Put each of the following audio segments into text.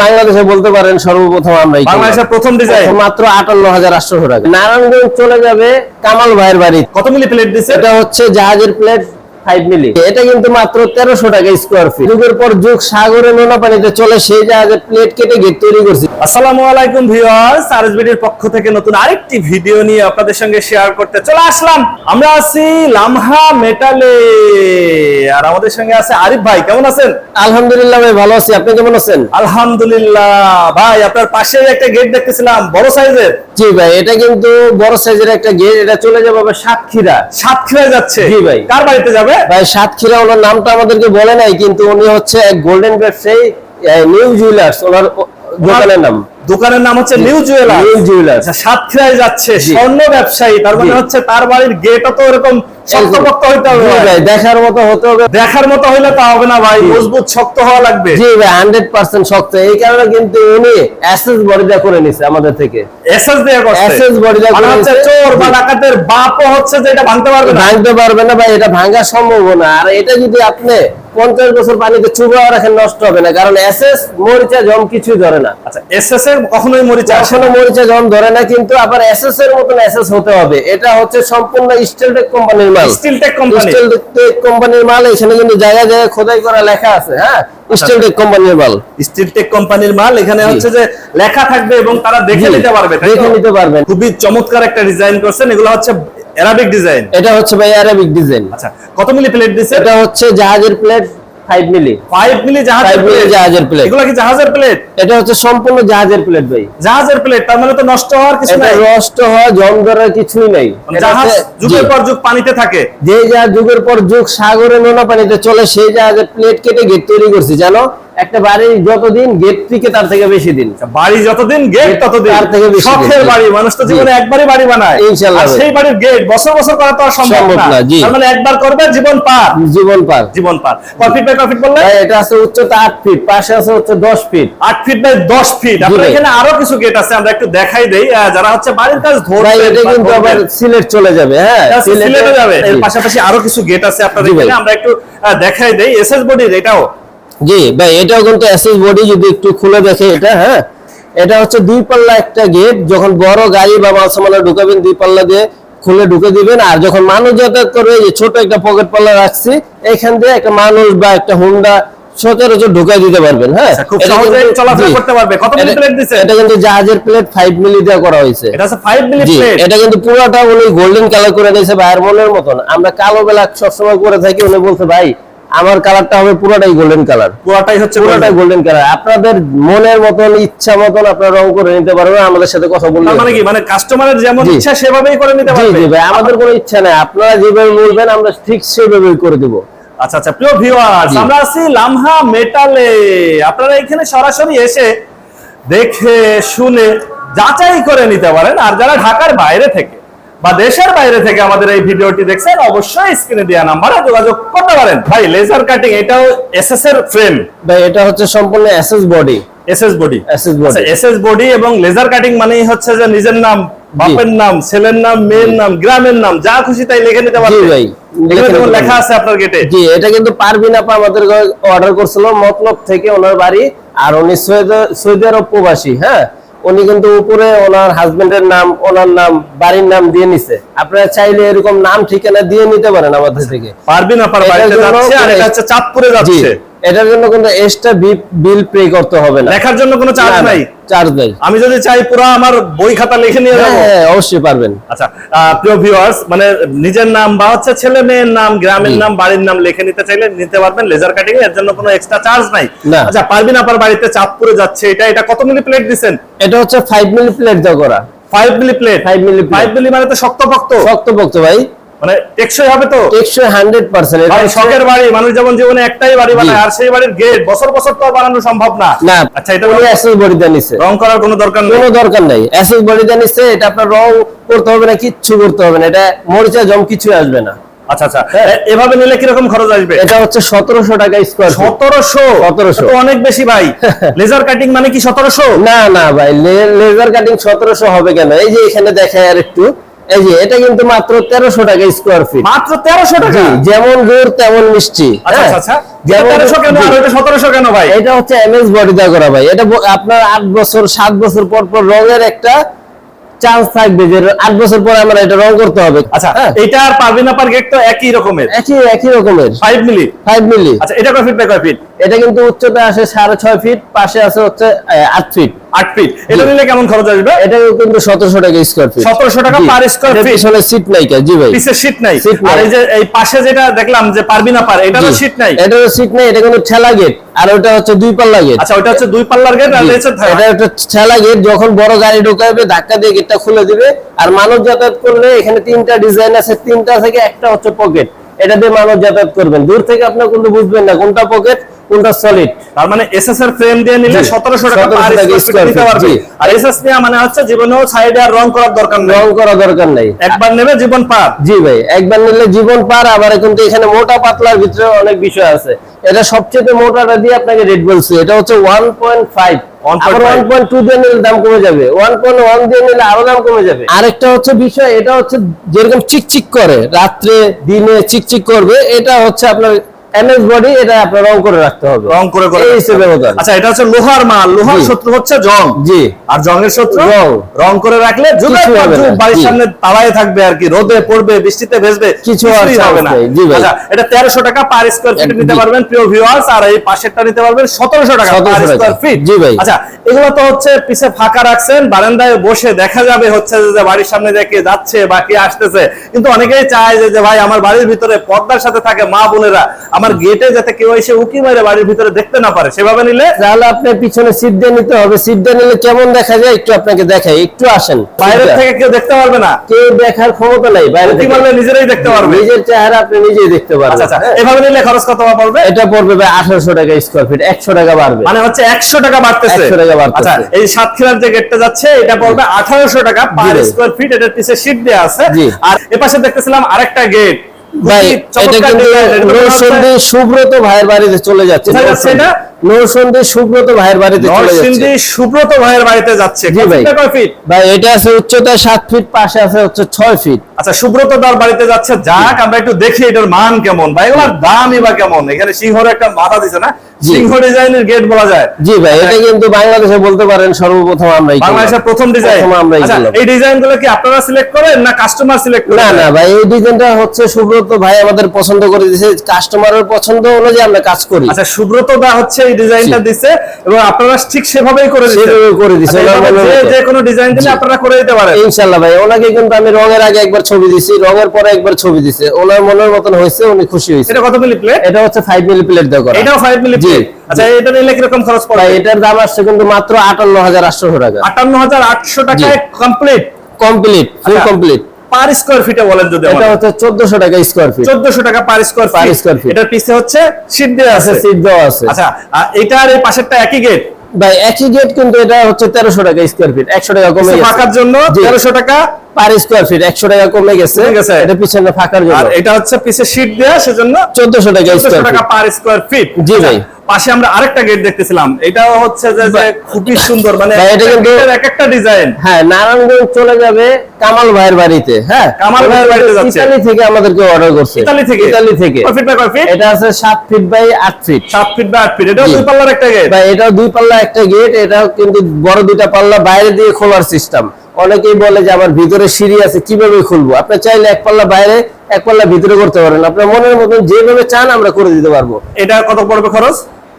বাংলাদেশে বলতে পারেন সর্বপ্রথম আমরা বাংলাদেশের প্রথম ডিজাইন মাত্র আটান্ন হাজার আটশো টাকা। নারায়ণগঞ্জ চলে যাবে কামাল ভাইয়ের বাড়ি। কত মিলি প্লেট দিচ্ছে? এটা হচ্ছে জাহাজের প্লেট ফাইভ মিলি এটা কিন্তু মাত্র টাকা স্কোয়ার ফিট যুগের পর যুগ সাগরে নোনা পানিতে চলে সেই প্লেট কেটে গেট তৈরি করছি। আসসালামু আলাইকুম ভিউয়ার্স পক্ষ থেকে নতুন আরেকটি ভিডিও নিয়ে আপনাদের সঙ্গে শেয়ার করতে চলে আসলাম। আমরা আছি লামহা মেটালে। আর আমাদের সঙ্গে আছে আরিফ ভাই কেমন আছেন? আলহামদুলিল্লাহ ভাই ভালো আছি। আপনি কেমন আছেন? আলহামদুলিল্লাহ। ভাই আপনার পাশে একটা গেট দেখতেছিলাম বড় সাইজের। জি ভাই এটা কিন্তু বড় সাইজের একটা গেট এটা চলে যাবে সাতক্ষীরা। সাতক্ষীরায় যাচ্ছে। জি ভাই। কার বাড়িতে যাবে? ভাই সাতক্ষীরা ওনার নামটা আমাদেরকে বলে নাই, কিন্তু উনি হচ্ছে এক গোল্ডেন ব্যবসায়ী নিউ জুয়েলার্স ওনার দোকানের নাম। দোকানের নাম হচ্ছে নিউ জুয়েলার নিউ জুয়েলার্স আচ্ছা সাতক্ষীরায় যাচ্ছে স্বর্ণ ব্যবসায়ী তার মানে হচ্ছে তার বাড়ির গেটও তো এরকম শক্তপোক্ত হইতে হবে। ভাই। দেখার মতো হতে হবে। দেখার মতো হইলে তা হবে না ভাই মজবুত শক্ত হওয়া লাগবে। জি ভাই হান্ড্রেড পার্সেন্ট শক্ত। এই কারণে কিন্তু উনি অ্যাসেস বডিটা করে নিছে আমাদের থেকে। এসএস দিয়ে করছে। body মানে করে হচ্ছে চোর বা। ডাকাতের বাপও হচ্ছে যে এটা ভাঙতে পারবে না। ভাঙতে পারবে না ভাই এটা ভাঙার সম্ভাবনা আর এটা যদি আপনি পঞ্চাশ বছর পানিতে চুবাও রাখেন নষ্ট হবে না। কারণ এসএস মরিচা জম কিছুই ধরে না। আচ্ছা এসএস এর কখনোই মরিচা কখনো মরিচা জম ধরে না কিন্তু আবার এসএস এর মতন এসএস হতে হবে। এটা হচ্ছে সম্পূর্ণ স্টিলটেক কোম্পানির মাল। স্টিলটেক কোম্পানি স্টিলটেক কোম্পানির মাল এখানে কিন্তু জায়গায় জায়গায় খোদাই করা লেখা আছে হ্যাঁ? স্টিলটেক কোম্পানির মাল। স্টিলটেক কোম্পানির মাল এখানে হচ্ছে যে লেখা থাকবে এবং তারা দেখে নিতে পারবে দেখে নিতে পারবেন খুবই চমৎকার একটা ডিজাইন করছেন। এগুলো হচ্ছে অ্যারাবিক ডিজাইন এটা হচ্ছে ভাই আরবিক ডিজাইন আচ্ছা কত মিলি প্লেট দিছে? এটা হচ্ছে জাহাজের প্লেট ফাইভ মিলি। 5 মিলি জাহাজের 5 মিলি প্লেট জাহাজের প্লেট এগুলো কি জাহাজের প্লেট এটা হচ্ছে সম্পূর্ণ জাহাজের প্লেট ভাই। জাহাজের প্লেট তার মানে তো নষ্ট হওয়ার কিছু এটা নাই? নষ্ট হওয়া জং ধরার কিছুই নাই। মানে জাহাজ যুগের পর যুগ পানিতে থাকে। যে জাহাজ যুগের পর যুগ সাগরে নোনা পানিতে চলে সেই জাহাজের প্লেট কেটে গেট তৈরি করছি জানো? একটা বাড়ির যতদিন গেট থেকে তার থেকে বেশি দিন। বাড়ি যতদিন গেট ততদিন তার থেকে বেশি শখের বাড়ি মানুষ তো জীবনে একবারই বাড়ি বানায়। ইনশাআল্লাহ সেই বাড়ির গেট বছর বছর করা তো সম্ভব না। জি। তার মানে একবার করবে জীবন পার। জীবন পার। জীবন পার। ফিট বাই কয় ফিট বললে এটা আছে উচ্চতা আট ফিট পাশে আছে হচ্ছে দশ ফিট আট ফিট বাই দশ ফিট আপনার এখানে আরও কিছু গেট আছে আমরা একটু দেখাই দেই। যারা হচ্ছে বাড়ির কাজ ধরবে এটা কিন্তু আবার সিলেট চলে যাবে হ্যাঁ সিলেটে যাবে। এর পাশাপাশি আরও কিছু গেট আছে আপনার জি এখানে আমরা একটু দেখাই দেই। এসএস বডির এটাও জি ভাই এটাও কিন্তু এসএস বডি যদি একটু খুলে দেখে এটা হ্যাঁ? এটা হচ্ছে দুই পাল্লা একটা গেট যখন বড় গাড়ি বা মাল ঢুকাবেন দুই পাল্লা দিয়ে খুলে ঢুকে দিবেন। আর যখন মানুষ যাতায়াত করবে যে ছোট একটা পকেট পাল্লা রাখছি এখান দিয়ে একটা মানুষ বা একটা হুন্ডা সচরাচর ঢুকাই দিতে পারবেন হ্যাঁ? আচ্ছা, খুব এটা চলাফেরা করতে পারবে। কত মিলি এটা- প্লেট দিছে? এটা কিন্তু জাহাজের প্লেট ফাইভ মিলি দিয়ে করা হয়েছে। এটা মিলি প্লেট এটা কিন্তু পুরোটা উনি গোল্ডেন কালার করে ভাইয়ের মনের মতন। আমরা কালো বেলা সবসময় করে থাকি উনি বলছে ভাই আমার কালারটা হবে পুরোটাই গোল্ডেন কালার পুরোটাই হচ্ছে পুরোটা গোল্ডেন কালার আপনাদের মনের মতন ইচ্ছা মতন আপনারা রং করে নিতে পারবেন আমাদের সাথে কথা তার মানে কি? মানে কাস্টমারের যেমন ইচ্ছা সেভাবেই করে নিতে জি পারবে? জি ভাই আমাদের কোনো ইচ্ছা নাই। আপনারা যেভাবে বলবেন আমরা ঠিক সেভাবেই করে দিব। আচ্ছা আচ্ছা প্রিয় ভিউয়ার্স আমরা আছি লামহা মেটালে। আপনারা এখানে সরাসরি এসে দেখে শুনে যাচাই করে নিতে পারেন। আর যারা ঢাকার বাইরে থেকে বা দেশের বাইরে থেকে আমাদের এই ভিডিওটি দেখছেন অবশ্যই স্ক্রিনে দেওয়া নাম্বারে যোগাযোগ করতে পারেন। ভাই লেজার কাটিং এটাও এসএস এর ফ্রেম ভাই এটা হচ্ছে সম্পূর্ণ SS body SS body SS body SS body এবং লেজার কাটিং মানেই হচ্ছে যে নিজের নাম বাপের নাম ছেলের নাম মেয়ের নাম গ্রামের নাম যা খুশি তাই লিখে নিতে পারবেন। ভাই লিখে আছে আপনার গেটে জি এটা কিন্তু পারবিন আপা আমাদের অর্ডার করছিল মতলব থেকে ওনার বাড়ি আর উনি সৌদি আরব প্রবাসী হ্যাঁ? উনি কিন্তু উপরে ওনার হাজবেন্ডের নাম ওনার নাম বাড়ির নাম দিয়ে নিছে। আপনারা চাইলে এরকম নাম ঠিকানা দিয়ে নিতে পারেন আমাদের থেকে। পারবি না আর এটা হচ্ছে চাঁদপুরে যাচ্ছে। এটার জন্য কিন্তু এক্সট্রা বিল পে করতে হবে না। লেখার জন্য কোনো চার্জ নাই? চার্জ নাই। আমি যদি চাই পুরো আমার বই খাতা লিখে নিয়ে হ্যাঁ যাব? হ্যাঁ, অবশ্যই পারবেন। আচ্ছা প্রিয় ভিউয়ার্স মানে নিজের নাম বা হচ্ছে ছেলে মেয়ের নাম গ্রামের নাম বাড়ির নাম লিখে নিতে চাইলে নিতে পারবেন। লেজার কাটিং এর জন্য কোনো এক্সট্রা চার্জ নাই। আচ্ছা পারবিন আপার বাড়িতে চাপ চাঁদপুরে যাচ্ছে এটা এটা কত মিলি প্লেট দিছেন? এটা হচ্ছে ফাইভ মিলি প্লেট দেওয়া করা। Five milli plate 5 milli plate। Five milli মানে তো শক্তপোক্ত। শক্ত পক্ত ভাই। মানে টেকসই হবে তো? টেকসই হান্ড্রেড পার্সেন্ট শখের বাড়ি মানুষ যেমন জীবনে একটাই বাড়ি বানায় আর সেই বাড়ির গেট বছর বছর তো বানানো সম্ভব না। না আচ্ছা এটা উনি এসএস বডিতে নিছে। রং করার কোনো দরকার নেই। কোনো দরকার নাই। অ্যাসেস বডিতে নিচ্ছে এটা আপনার রং করতে হবে না কিচ্ছু করতে হবে না এটা মরিচা জম কিছু আসবে না। আচ্ছা আচ্ছা। হ্যাঁ। এভাবে নিলে কীরকম খরচ আসবে? এটা হচ্ছে সতেরোশো টাকা স্কোয়ার সতেরোশো? 1700 তো অনেক বেশি ভাই। লেজার কাটিং মানে কি সতেরোশো? না না ভাই লেজার কাটিং সতেরোশো হবে কেন? এই যে এখানে দেখায় আর একটু এই যে এটা কিন্তু মাত্র তেরোশো টাকা স্কোয়ার ফিট মাত্র তেরোশো টাকা? যেমন গুড় তেমন মিষ্টি। আচ্ছা হ্যাঁ? আচ্ছা আচ্ছা। কেন আর কেন ভাই? এটা হচ্ছে এমএস বডি দা করা ভাই। এটা আপনার আট বছর সাত বছর পর পর রঙের একটা চান্স থাকবে যে আট বছর পর আমরা এটা রং করতে হবে। আচ্ছা হ্যাঁ? এটা আর গেট তো একই রকমের? একই একই রকমের। ফাইভ মিলি ফাইভ মিলি আচ্ছা এটা কয় ফিট বাই কয় ফিট এটা কিন্তু উচ্চতা আসে সাড়ে ছয় ফিট পাশে আছে হচ্ছে আট ফিট আট ফিট এটা নিলে কেমন খরচ আসবে? এটা কিন্তু সতেরোশো টাকা স্কোয়ার ফিট 1700 টাকা per square feet। পিছনে সিট নাই কা, জি ভাই। পিসের শীট নাই। আর এই যে এই পাশে যেটা দেখলাম যে পারবিন আপার এটারও শীট নাই। এটারও সিট নাই এটা কিন্তু ঠেলা গেট আর ওটা হচ্ছে দুই পাল্লা গেট আচ্ছা ওটা হচ্ছে দুই পাল্লার গেট আর। হচ্ছে এটা একটা ঠেলা গেট যখন বড় গাড়ি ঢোকাবে ধাক্কা দিয়ে গেটটা খুলে দিবে। আর মানুষ যাতায়াত করলে এখানে তিনটা ডিজাইন আছে তিনটা থেকে একটা হচ্ছে পকেট এটা দিয়ে মানুষ যাতায়াত করবেন। দূর থেকে আপনার কিন্তু বুঝবেন না কোনটা পকেট কোনটা সলিড তার মানে এসএস এর ফ্রেম দিয়ে নিলে জি। 1700 টাকা 1700 পার স্কয়ার পারবে। আর এসএস নেওয়া মানে হচ্ছে জীবনেও সাইডে আর রং করার দরকার নেই। রং করা দরকার নাই। একবার নেবে জীবন পার। জি ভাই একবার নিলে জীবন পার আবার কিন্তু এখানে মোটা পাতলার ভিতরে অনেক বিষয় আছে। এটা সবচেয়ে মোটাটা দিয়ে আপনাকে রেট বলছি এটা হচ্ছে one point five 1.5 one point two দিয়ে নিলে দাম কমে যাবে। ওয়ান পয়েন্ট ওয়ান নিলে আরও দাম কমে যাবে। আরেকটা হচ্ছে বিষয় এটা হচ্ছে যেরকম চিকচিক করে রাত্রে দিনে চিকচিক করবে এটা হচ্ছে আপনার এমএস বডি এটা আপনার রং করে রাখতে হবে। রং করে করে এই হিসেবে আচ্ছা এটা হচ্ছে লোহার মাল। লোহার শত্রু হচ্ছে জং। জি। আর জংয়ের শত্রু রং। রং করে রাখলে বাড়ির সামনে দাঁড়ায় থাকবে আর কি। রোদে পড়বে বৃষ্টিতে ভেজবে কিছু আর হবে না। আচ্ছা এটা তেরোশো টাকা পার স্কোয়ার ফিট নিতে পারবেন প্রিয় ভিউয়ার্স আর এই পাশেরটা নিতে পারবেন সতেরোশো টাকা পার 1700। স্কোয়ার ফিট জি ভাই। আচ্ছা এগুলো তো হচ্ছে পিছে ফাঁকা রাখছেন বারান্দায় বসে দেখা যাবে হচ্ছে যে বাড়ির সামনে দিয়ে কে যাচ্ছে বা কে আসতেছে। কিন্তু অনেকেই চায় যে ভাই আমার বাড়ির ভিতরে পর্দার সাথে থাকে মা বোনেরা। আমার গেটে যাতে কেউ এসে উকি মারে বাড়ির ভিতরে দেখতে না পারে সেভাবে নিলে? তাহলে আপনার পিছনে সিট দিয়ে নিতে হবে। সিট দিয়ে নিলে কেমন দেখা যায়? একটু আপনাকে দেখাই। একটু আসেন। বাইরের থেকে কেউ দেখতে পারবে না? কেউ দেখার ক্ষমতা নাই। বাইরে থেকে মারলে নিজেরাই দেখতে পারবে। নিজের চেহারা আপনি নিজেই দেখতে আচ্ছা পারবেন। আচ্ছা হ্যাঁ? এভাবে নিলে খরচ কত পড়বে? এটা পড়বে ভাই আঠারোশো টাকা স্কোয়ার ফিট একশো টাকা বাড়বে। মানে হচ্ছে একশো টাকা বাড়তেছে। 100 টাকা বাড়তেছে। আচ্ছা এই সাতক্ষীরার যে গেটটা যাচ্ছে এটা পড়বে আঠারোশো টাকা পার। স্কোয়ার ফিট এটার পিছে শীট দেওয়া আছে। আর এপাশে দেখতেছিলাম আরেকটা গেট ভাই এটা কিন্তু নৌসন্দি সুব্রত ভাইয়ের বাড়িতে চলে যাচ্ছে এটা? সুব্রত ভাইয়ের বাড়িতে চলে যাচ্ছে। নরসিংদী সুব্রত ভাইয়ের বাড়িতে যাচ্ছে। জি ভাই। কতটা কয় ফিট? ভাই এটা আছে উচ্চতা ফিট পাশে আছে হচ্ছে ছয় ফিট। আচ্ছা সুব্রত দার বাড়িতে যাচ্ছে। যাক আমরা একটু দেখি এটার মান কেমন। ভাই এগুলোর দামই বা কেমন? এখানে সিংহর একটা মাথা দিছে না। সিংহ ডিজাইনের গেট বলা যায়। জি ভাই এটা কিন্তু বাংলাদেশে বলতে পারেন সর্বপ্রথম আমরাই বাংলাদেশের প্রথম ডিজাইন আমরাই আচ্ছা এই ডিজাইনগুলো কি আপনারা সিলেক্ট করেন না কাস্টমার সিলেক্ট করেন? না ভাই এই ডিজাইনটা হচ্ছে সুব্রত ভাই আমাদের পছন্দ করে দিয়েছে কাস্টমারের পছন্দ অনুযায়ী আমরা কাজ করি। আচ্ছা সুব্রত দা হচ্ছে এই ডিজাইনটা দিছে এবং আপনারা ঠিক সেভাবেই করে সেভাবে করে দিছে, আচ্ছা, যে কোনো ডিজাইন দিলে আপনারা করে দিতে পারেন। ইনশাল্লাহ ভাই ওনাকে কিন্তু আমি রঙের আগে একবার ছবি দিছি রঙের পরে একবার ছবি দিছে। ওনার মনের মতন হয়েছে উনি খুশি হয়েছে। এটা কত মিলি প্লেট এটা হচ্ছে ফাইভ মিলি প্লেট দেওয়া করা। এটাও 5 মিলি জি। আচ্ছা এটা নিলে কীরকম খরচ ভাই এটার দাম আসছে কিন্তু মাত্র আটান্ন হাজার আটশো টাকা 58800 টাকায় কমপ্লিট কমপ্লিট ফুল আচ্ছা। কমপ্লিট পার স্কয়ার ফিটে বলেন যদি এটা হচ্ছে চোদ্দশো টাকা স্কোয়ার ফিট 1400 টাকা পার স্কয়ার Per ফিট এটার পিছে হচ্ছে শীট দেওয়া আছে আছে। সিট দেওয়া আছে। আচ্ছা এটা আর এই পাশেরটা একই গেট ভাই একই গেট কিন্তু এটা হচ্ছে তেরোশো টাকা স্কোয়ার ফিট একশো টাকা কমে গেছে। ফাঁকার জন্য 1300 টাকা পার স্কোয়ার ফিট একশো টাকা কমে গেছে। এটা পিছনে ফাঁকার আর জন্য এটা হচ্ছে পিছে শীট দেওয়া সেজন্য চোদ্দশো টাকা 1400 স্কোয়ার টাকা ফিট পার স্কয়ার ফিট জি ভাই। পাশে আমরা আরেকটা গেট দেখতেছিলাম। এটাও হচ্ছে যে খুবই সুন্দর মানে এটা এক একটা ডিজাইন হ্যাঁ নারায়ণগঞ্জ চলে যাবে কামাল ভাইয়ের বাড়িতে হ্যাঁ? কামাল ভাইয়ের বাড়িতে যাচ্ছে। ইতালি থেকে আমাদেরকে অর্ডার করছে। ইতালি থেকে। ইতালি থেকে। কয় ফিট বাই কয় ফিট এটা আছে সাত ফিট বাই আট ফিট সাত ফিট বা আট ফিট এটাও জি। দুই পাল্লার একটা গেট বা এটাও দুই পাল্লা একটা গেট এটা কিন্তু বড় দুইটা পাল্লা বাইরে দিয়ে খোলার সিস্টেম অনেকেই বলে যে আমার ভিতরে সিঁড়ি আছে কীভাবে খুলবো? আপনি চাইলে এক পাল্লা বাইরে এক পাল্লা ভিতরে করতে পারেন। আপনার মনের মতন যেভাবে চান আমরা করে দিতে পারব। এটা কত পড়বে খরচ?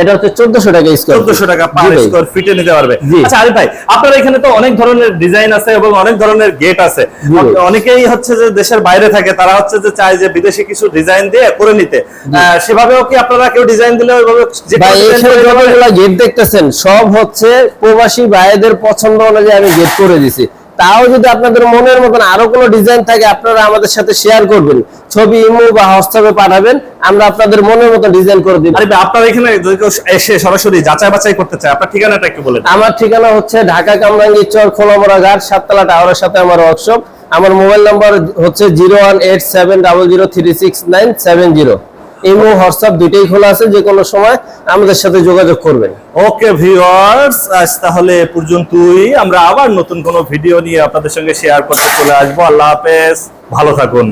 এটা হচ্ছে চোদ্দশো টাকা স্কোয়ার চোদ্দশো টাকা পার স্কোয়ার ফিটে নিতে পারবে। আচ্ছা আরিফ ভাই আপনার এখানে তো অনেক ধরনের ডিজাইন আছে এবং অনেক ধরনের গেট আছে। অনেকেই হচ্ছে যে দেশের বাইরে থাকে তারা হচ্ছে যে চায় যে বিদেশি কিছু ডিজাইন দিয়ে করে নিতে। সেভাবেও কি আপনারা কেউ ডিজাইন দিলে ওইভাবে যে ভাই এখানে গেট দেখতেছেন সব হচ্ছে প্রবাসী ভাইদের পছন্দ অনুযায়ী আমি গেট করে দিছি। তাও যদি আপনাদের মনের মতন আরও কোনো ডিজাইন থাকে আপনারা আমাদের সাথে শেয়ার করবেন। ছবি ইমো বা হোয়াটসঅ্যাপে পাঠাবেন আমরা আপনাদের মনের মতো ডিজাইন করে দিই আপনার এখানে এসে সরাসরি যাচাই বাছাই করতে চায় আপনার ঠিকানাটা একটু বলেন। আমার ঠিকানা হচ্ছে ঢাকা কামরাঙ্গি চর খোলামোড়া ঘাট সাততলা টাওয়ারের সাথে আমার ওয়ার্কশপ আমার মোবাইল নাম্বার হচ্ছে zero one eight seven double zero three six nine seven zero Imo, WhatsApp দুইটাই খোলা আছে, যে কোনো সময় আমাদের সাথে যোগাযোগ করবেন। ওকে ভিউয়ার্স, আজ তাহলে পর্যন্তই। আমরা আবার নতুন কোনো ভিডিও নিয়ে আপনাদের সঙ্গে শেয়ার করতে চলে আসব। আল্লাহ হাফেজ। ভালো থাকুন।